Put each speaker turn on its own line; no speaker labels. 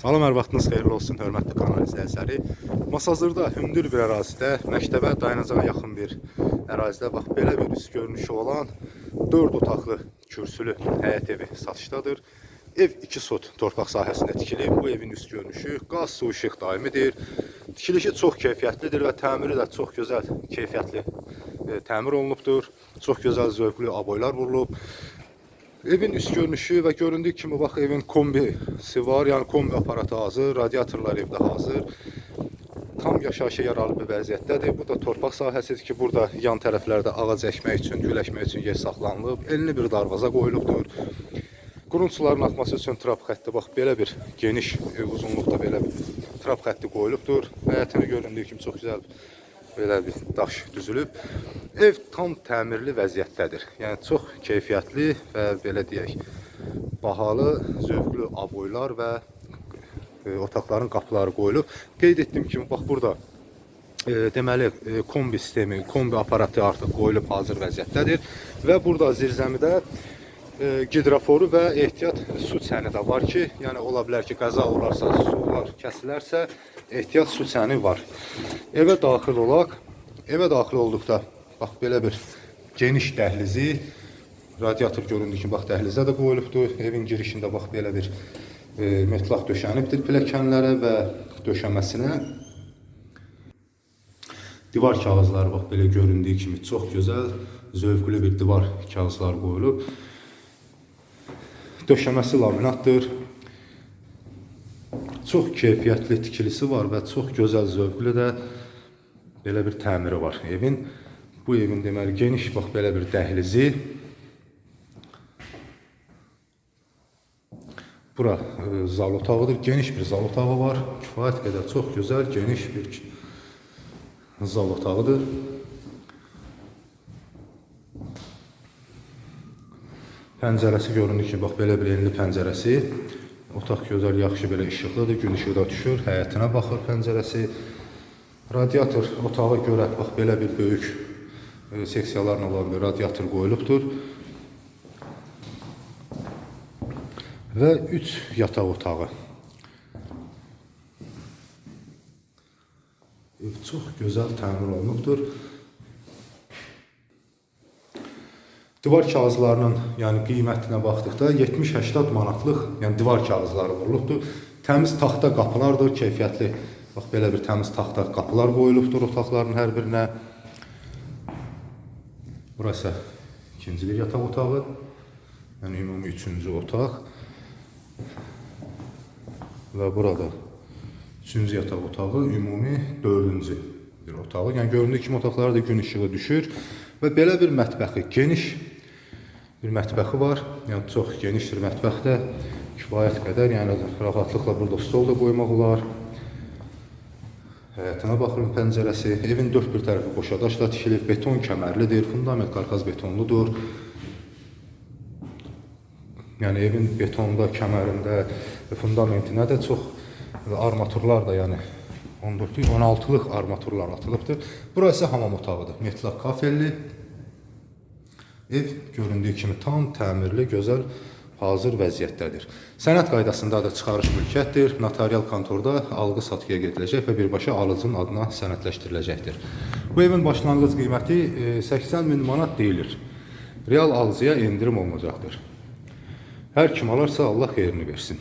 Salam, hər vaxtınız xeyirli olsun, hörmətli kanal izləyiciləri. Masazırda hündür bir ərazidə, məktəbə dayanacağa yaxın bir ərazidə bax belə bir üst görünüşü olan 4 otaqlı kürsülü həyət evi satışdadır. Ev 2 sot torpaq sahəsində tikilib. Bu evin üst görünüşü qaz, su, işıq daimidir. Tikilişi çox keyfiyyətlidir və təmiri də çox gözəl, keyfiyyətli e, təmir olunubdur. Çox gözəl zövqlü aboylar vurulub. Evin üst görünüşü və göründüyü kimi bax evin kombisi var, yəni kombi aparatı hazır, radiatorlar evdə hazır. Tam yaşayışa yararlı bir vəziyyətdədir. Bu da torpaq sahəsidir ki, burada yan tərəflərdə ağac əkmək üçün, gül əkmək üçün yer saxlanılıb. Enli bir darvaza qoyulubdur. Qurun suların axması üçün trap xətti bax belə bir geniş e, uzunluqda belə bir trap xətti qoyulubdur. Həyətini göründüyü kimi çox gözəl belə bir daş düzülüb. Ev tam təmirli vəziyyətdədir. Yəni çox keyfiyyətli və belə deyək, bahalı, zövqlü aboylar və e, otaqların qapıları qoyulub. Qeyd etdiyim kimi bax burada e, deməli e, kombi sistemi, kombi aparatı artıq qoyulub hazır vəziyyətdədir və burada zirzəmidə e, gidroforu və ehtiyat su çəni də var ki, yəni ola bilər ki, qəza olarsa, sular kəsilərsə, ehtiyat su çəni var. Evə daxil olaq. Evə daxil olduqda bax belə bir geniş dəhlizi, radiator göründüyü kimi bax dəhlizə də qoyulubdur. Evin girişində bax belə bir e, metlaq döşənibdir pilləkənlərə və döşəməsinə. Divar kağızları bax belə göründüyü kimi çox gözəl, zövqlü bir divar kağızları qoyulub. Döşəməsi laminatdır. Çox keyfiyyətli tikilisi var və çox gözəl zövqlü də belə bir təmiri var evin. Bu evin deməli geniş bax belə bir dəhlizi. Bura e, zal otağıdır. Geniş bir zal otağı var. Kifayət qədər çox gözəl, geniş bir zal otağıdır. Pəncərəsi göründüyü kimi bax belə bir enli pəncərəsi. Otaq gözəl, yaxşı belə işıqlıdır, gün işığı da düşür, həyətinə baxır pəncərəsi. Radiator otağa görə bax belə bir böyük e, seksiyalarla olan bir radiator qoyulubdur. Və 3 yataq otağı. Ev çox gözəl təmir olunubdur. Divar kağızlarının yəni qiymətinə baxdıqda 70-80 manatlıq, yəni divar kağızları vurulubdur. Təmiz taxta qapılardır, keyfiyyətli. Bax belə bir təmiz taxta qapılar qoyulubdur otaqların hər birinə. Burası ikinci bir yataq otağı. Yəni ümumi üçüncü otaq. Və burada üçüncü yataq otağı, ümumi dördüncü bir otağı. Yəni göründüyü kimi otaqlara da gün işığı düşür və belə bir mətbəxi, geniş bir mətbəxi var. Yəni çox genişdir mətbəx də. Kifayət qədər, yəni rahatlıqla burada stol da qoymaq olar. Həyətinə baxırım pəncərəsi. Evin dörd bir tərəfi qoşa daşla tikilib, beton kəmərlidir, fundament karkaz betonludur. Yəni evin betonda, kəmərində, fundamentinə də çox armaturlar da yəni 14 16-lıq armaturlar atılıbdır. Burası hamam otağıdır. Metlaq kafelli. Ev göründüyü kimi tam təmirli, gözəl, hazır vəziyyətdədir. Sənəd qaydasında da çıxarış mülkiyyətdir. Notarial kontorda alqı-satqıya gediləcək və birbaşa alıcının adına sənədləşdiriləcəkdir. Bu evin başlanğıc qiyməti e, 80 min manat deyilir. Real alıcıya endirim olunacaqdır. Hər kim alarsa Allah xeyrini versin.